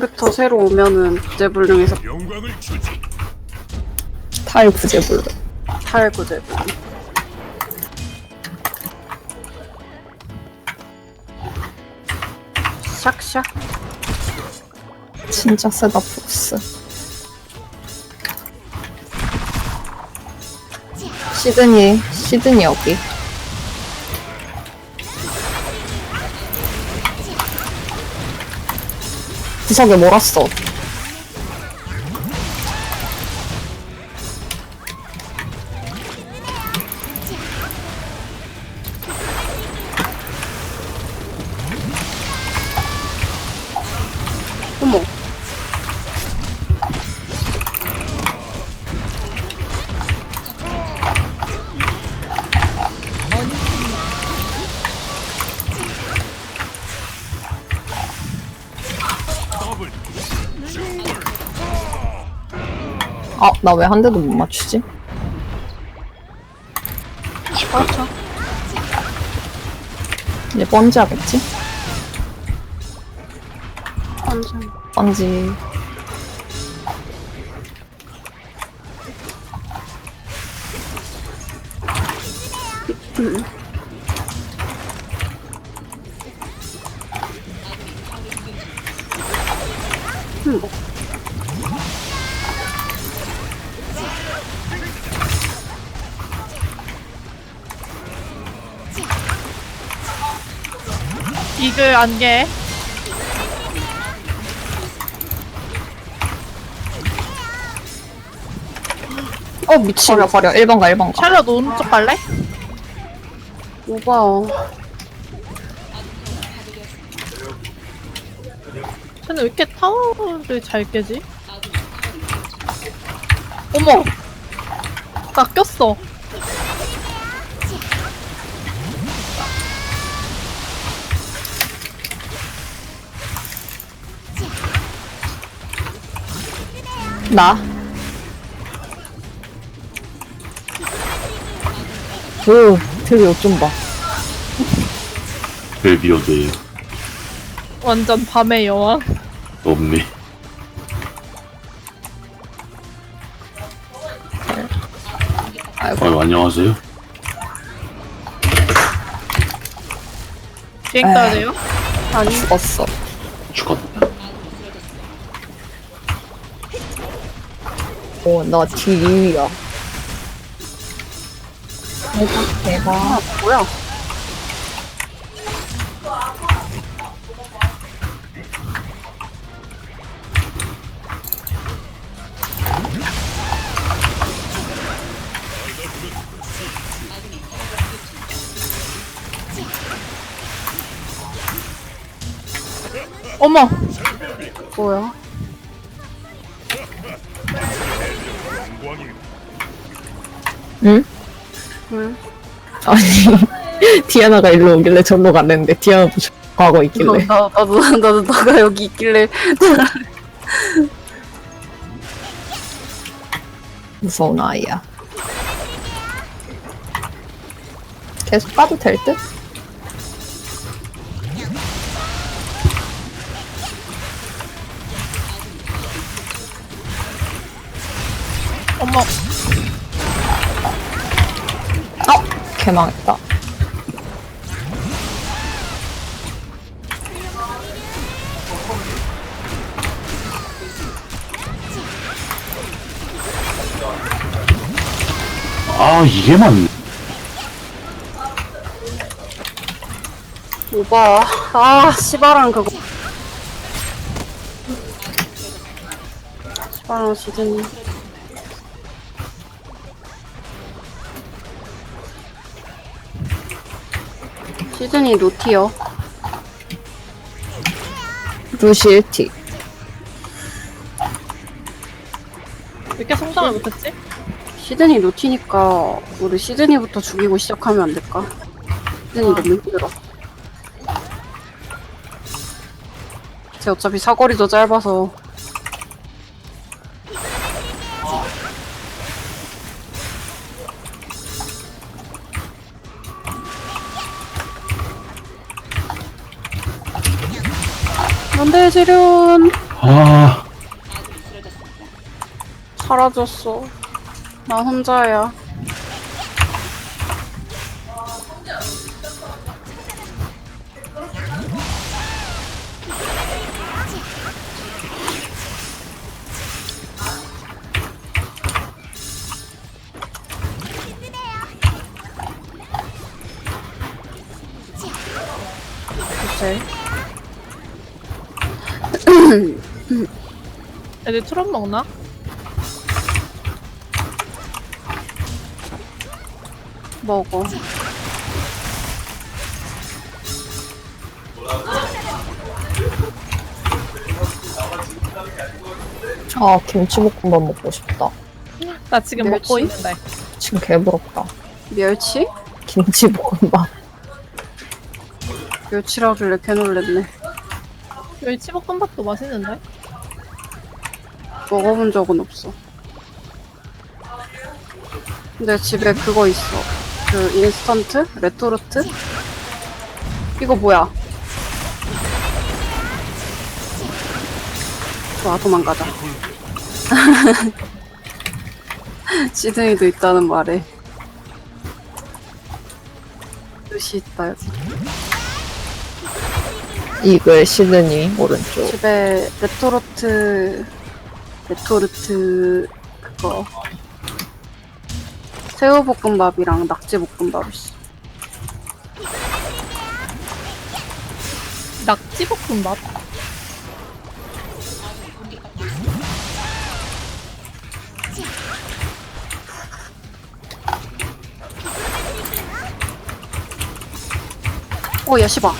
컴퓨터 새로 오면은 구제불능에서 영광을 주지. 타일 구제불. 탈 구제불능. 샥샥. 진짜 세다 프로스. 시드니, 시드니 여기. 구석에 몰았어. 나 왜 한 대도 못 맞추지? 그렇죠. 이제 번지 하겠지? 완전. 번지. 안개 어, 미친. 버려, 버려. 1번 가, 1번 가. 샬럿 오른쪽 갈래? 오바. 쟤는 왜 이렇게 타워를 잘 깨지? 어머! 나 꼈어. 나. 오, 되게 옷좀 봐. 벨비어드예요. 완전 밤의 여왕. 없네. 아이고. 아유, 안녕하세요. 비행 떠야 돼요? 아니, 죽었어. 축하다. 오, 나 D2위야. 대박, 대박. 아, 뭐야. 어머! 뭐야. 응? 응? 아니, 디아나가 일로 오길래 절로 갔는데, 디아나도 저- 가고 너, 있길래. 나, 나도, 나도 너가 여기 있길래. 무서운 아이야. 계속 까도 될 듯? 어머! 어! 개망했다. 아, 이게 맞네. 오바. 아, 시바랑 그거. 시바랑 시즌. 시즌이 노티요. 루시 1티. 왜 이렇게 성장을 못했지? 시드니 노티니까 우리 시드니부터 죽이고 시작하면 안 될까? 시드니 너무 힘들어. 쟤 어차피 사거리도 짧아서 사라지련 아 사라졌어. 나 혼자야. 애들 트롯 먹나? 먹어. 아 김치볶음밥 먹고 싶다. 나 지금 멸치? 먹고 있는데. 지금 개부럽다. 멸치? 김치볶음밥. 멸치라길래 개 놀랬네. 멸치볶음밥도 맛있는데? 먹어본 적은 없어. 근데 집에 그거 있어. 그 인스턴트? 레토르트? 이거 뭐야? 좋아, 도망가자. 시드니도 있다는 말에. 뜻이 있다, 여기. 이글 시드니 오른쪽. 집에 레토르트 레토르트 그거 새우볶음밥이랑 낙지볶음밥 있어. 낙지볶음밥? 어, 야 시바.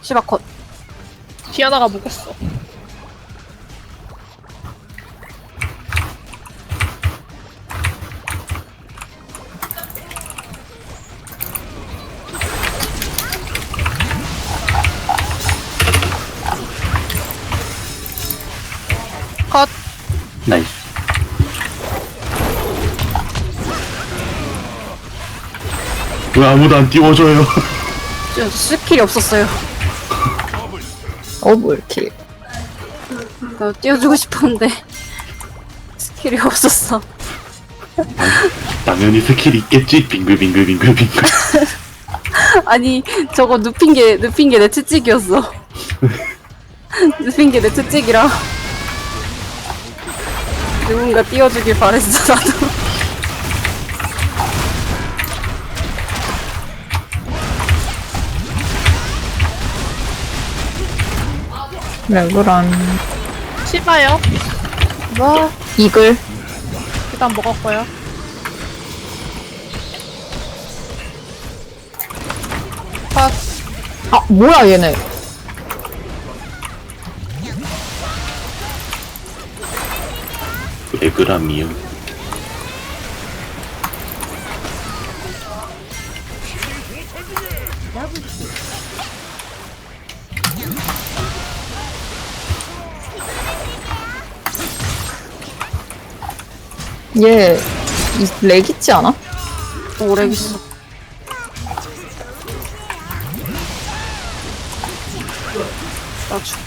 시바 컷. 디아나가 먹었어. 나이스. 왜 아무도 안 띄워줘요? 저 스킬이 없었어요. 어물킬. 나 띄워주고 싶었는데 스킬이 없었어. 당연히 스킬 있겠지. 빙글빙글 빙글빙글. 아니 저거 눕힌 게 눕힌 게내 채찍이었어. 눕힌 게내 채찍이라. 누군가 띄워주길 바랬어 나도. 레그란. 시바요. 뭐? 이글. 일단 먹었고요. 컷. 아 뭐야 얘네. 레그람이요. 얘렉 있지 않아? 오래 있어. 나 죽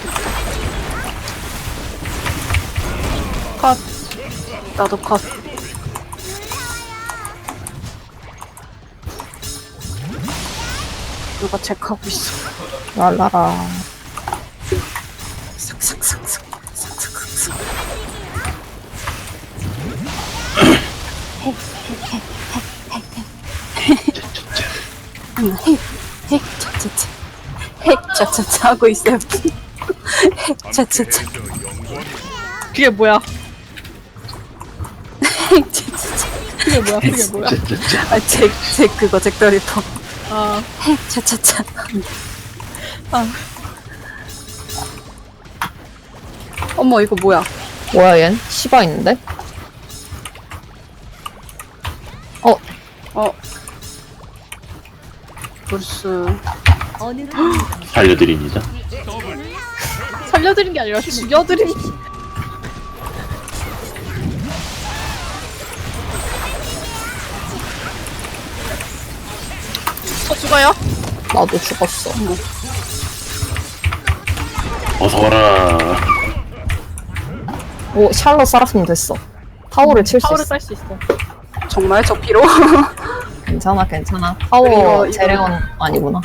나도 컷. 누가 체크하고 있어. 랄라라. 삭삭삭삭. 삭삭삭삭. 핵, 핵, 차차차. 핵, 차차차 하고 있어요. 핵, 차차차. 그게 뭐야? 그게 뭐야? 그게 뭐야? 짜짜짜. 아, 잭, 잭 그거, 잭더 리퍼. 아, 핵, 차차차. 아. 어머, 이거 뭐야? 뭐야 얜? 시바 있는데? 어 어. 브루스. 살려드립니다. 살려드린 게 아니라 죽여드린. 죽어요? 나도 죽었어. 어서 와라. 오 샬롯 살았으면 됐어. 타워를 칠 수 파워를 있어. 쌀수 있어. 정말 저 피로? 괜찮아 괜찮아. 타워 이거- 이거- 재래원 아니구나.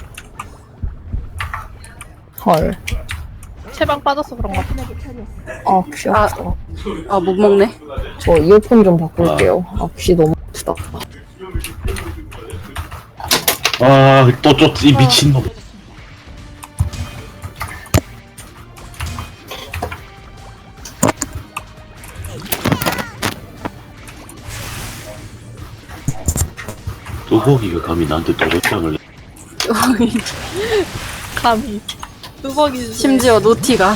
헐. 체방 빠져서 그런가 봐. 아 귀엽다. 아 못 먹네. 저 이어폰 좀 바꿀게요. 아 귀 너무 아프다. 아또 쫓이 미친놈 뚜벅이가 감히 나한테 도덕장을 감히. 뚜벅이 주제. 심지어 노티가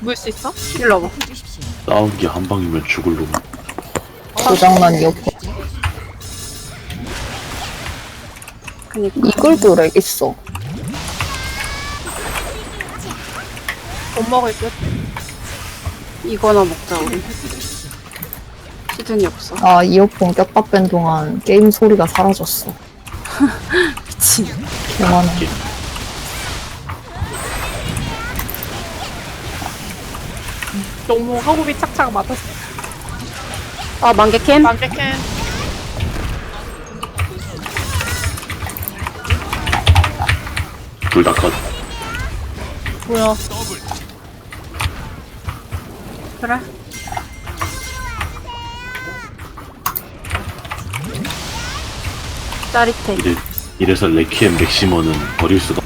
물 수 있어? 일로 봐. 싸운 게 한 방이면 죽을 놈 고장난 이어 그니까 이글도 렉 있어. 못 먹을 듯. 이거나 먹자 우리. 시즌이 없어. 아 이어폰 꼈다 뺀 동안 게임 소리가 사라졌어. 미친. 개만해. 너무 허구비 착착 맞았어. 아 만개캠? 만개캔. 둘 다 컷. 뭐야. 그래. 짜릿해. 이래, 이래서 레키엠 맥시머는 버릴 수가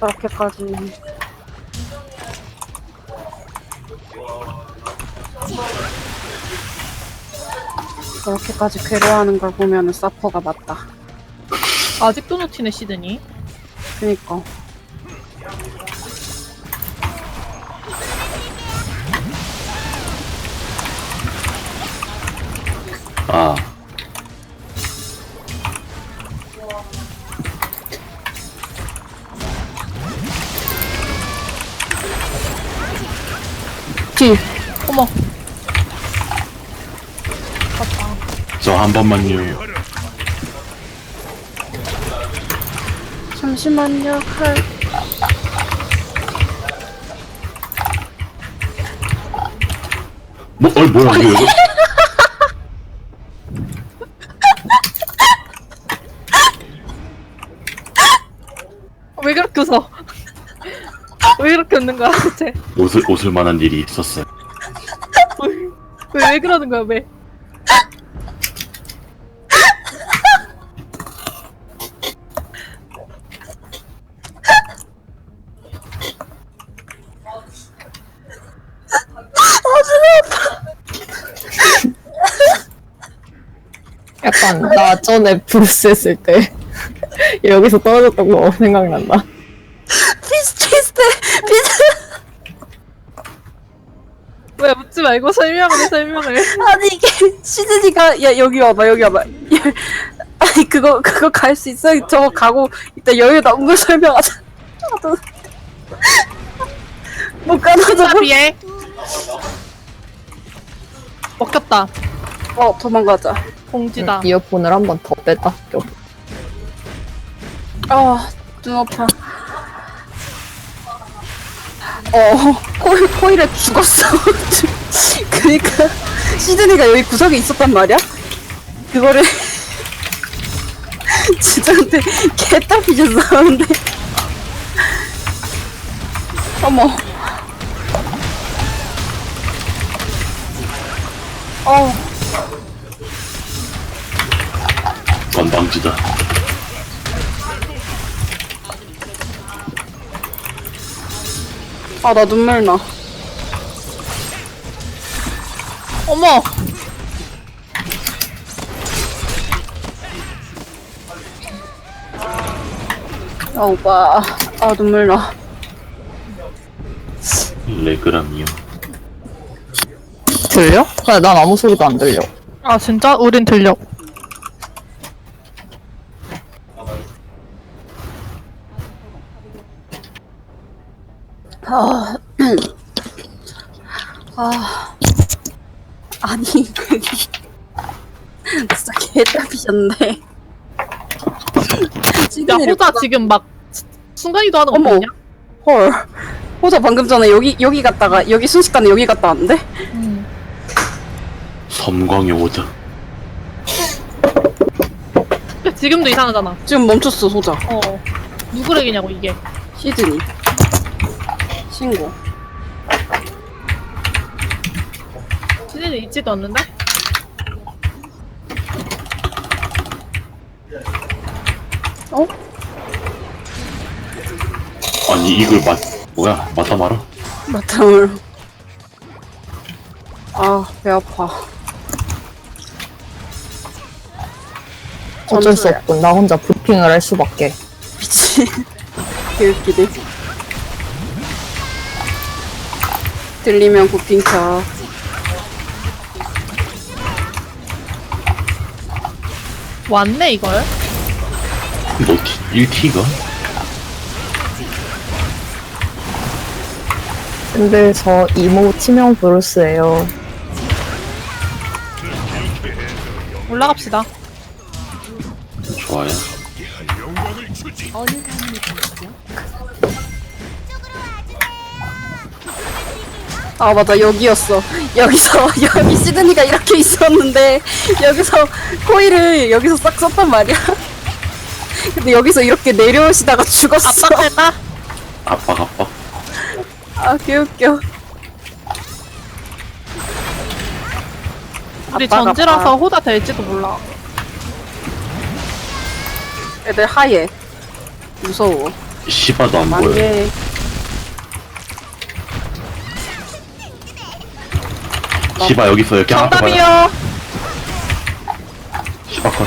저렇게까지. 저렇게까지 괴로워하는 걸 보면은 사퍼가 맞다. 아직도 놓치네, 시드니. 그니까. 뒤. 어머. 저 한 번만요 잠시만요, 칼. 뭐, 어이 뭐야 이거 웃을 웃을 만한 일이 있었어요 왜, 왜 그러는 거야, 왜? 약간 나 전에 브루스 했을 때 여기서 떨어졌던 거 생각난다. 말고 설명을 해, 설명을. 아니, 이게, 시즈니가, 야, 여기 와봐, 여기 와봐. 야, 아니, 그거, 그거 갈 수 있어? 저거 가고, 이따 여유 남은 걸 설명하자. 나도- 못 가나서. 사비에. 먹혔다. 어, 도망가자. 공지다. 이어폰을 한 번 더 뺐다. 껴. 아, 눈 아파. 어, 코일, 코일에 죽었어. 그니까, 시드니가 여기 구석에 있었단 말이야? 그거를, 진짜 근데, 개따피졌어, 근데. 어머. 어, 건방지다 아, 나 눈물 나. 어머! 아, 오빠. 아, 눈물 나. 레그람이요 들려? 근데 난 아무 소리도 안 들려. 아, 진짜? 우린 들려. 아, 아, 아니, 그게 진짜 개답이셨네. 야 호자 지금 막 순간이도 하는 거 어머. 보이냐? 헐. 호자 방금 전에 여기 여기 갔다가 여기 순식간에 여기 갔다 왔는데? 음. 섬광의 오자. 근데 지금도 이상하잖아. 지금 멈췄어 호자. 어. 누구래기냐고 이게. 시드니. 신고. 시즌에 있지도 않는데? 어? 아니 이걸 맞 뭐야 맞다 말아? 마탕을. 아, 배 아파. 어쩔 수 전투야. 없군. 나 혼자 브리핑을 할 수밖에. 미친. 개웃기네. 들리면 고핑 켜. 왔네 이걸. 너 1T가? 근데 저 이모 치명 브루스예요. 올라갑시다. 좋아요. 영광을 주지. 아 맞아 여기였어 여기서 여기 시드니가 이렇게 있었는데 여기서 코일을 여기서 싹 썼단 말이야 근데 여기서 이렇게 내려오시다가 죽었어 압박할까? 압박 압박. 아 개웃겨 우리 압박, 전지라서 압박. 호자 될지도 몰라. 애들 하얘 무서워 시바도 안 보여. 만개 시바 여기 있어 여기 하나 더 봐요. 정답이요. 시바 컷.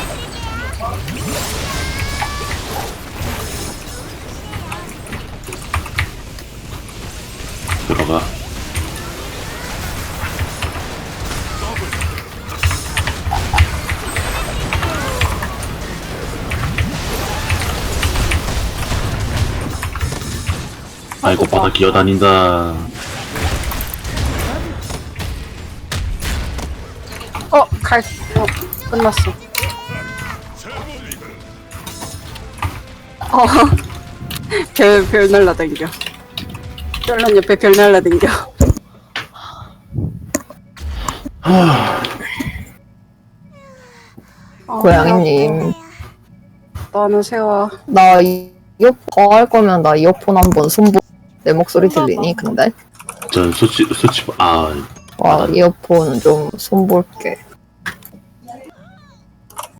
들어가. 아이고 바다 기어다닌다. 어, 갈, 어, 끝났어. 어, 별, 별 날라댕겨. 별난 옆에 별 날라댕겨. 어, 고양이님. 나는 세화. 나 이- 이어폰 할 거면 나 이어폰 한번 손보. 내 목소리 들리니? 근데? 전 수치 수치 아 와, 이어폰 좀 손볼게.